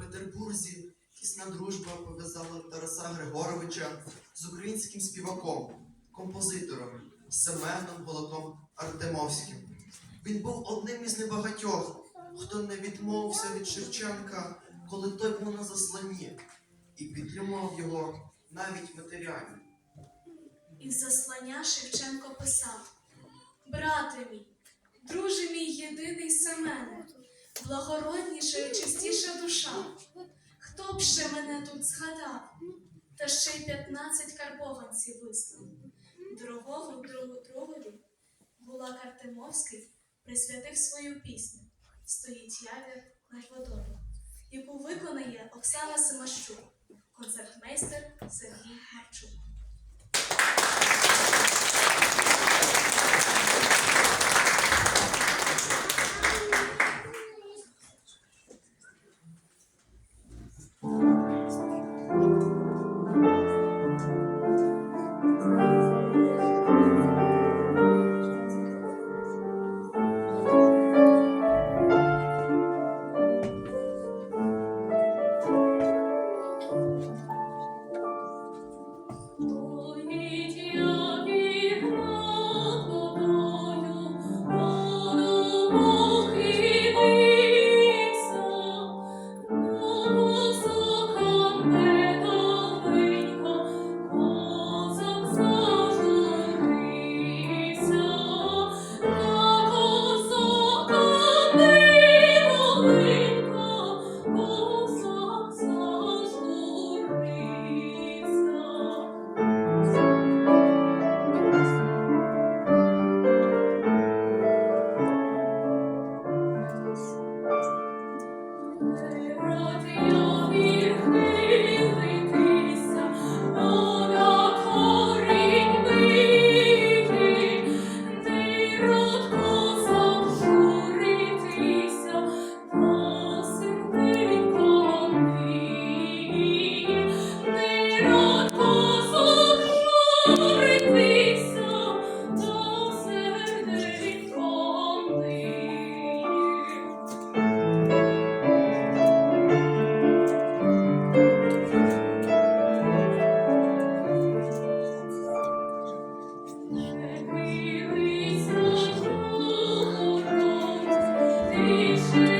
Петербурзі тісна дружба пов'язала Тараса Григоровича з українським співаком, композитором Семеном Голоком Артемовським. Він був одним із небагатьох, хто не відмовився від Шевченка, коли той був на засланні, і підтримував його навіть матеріально. Із заслання Шевченко писав: Брате мій, друже мій єдиний Семене, благородніша і чистіша душа. Хто б ще мене тут згадав? Та ще й п'ятнадцять карбованців вислав. Дорогому другу другові Булак Артемовський присвятив свою пісню Стоїть явір водою, яку виконає Оксана Семащук, концертмейстер Сергій Марчук. Holy Spirit.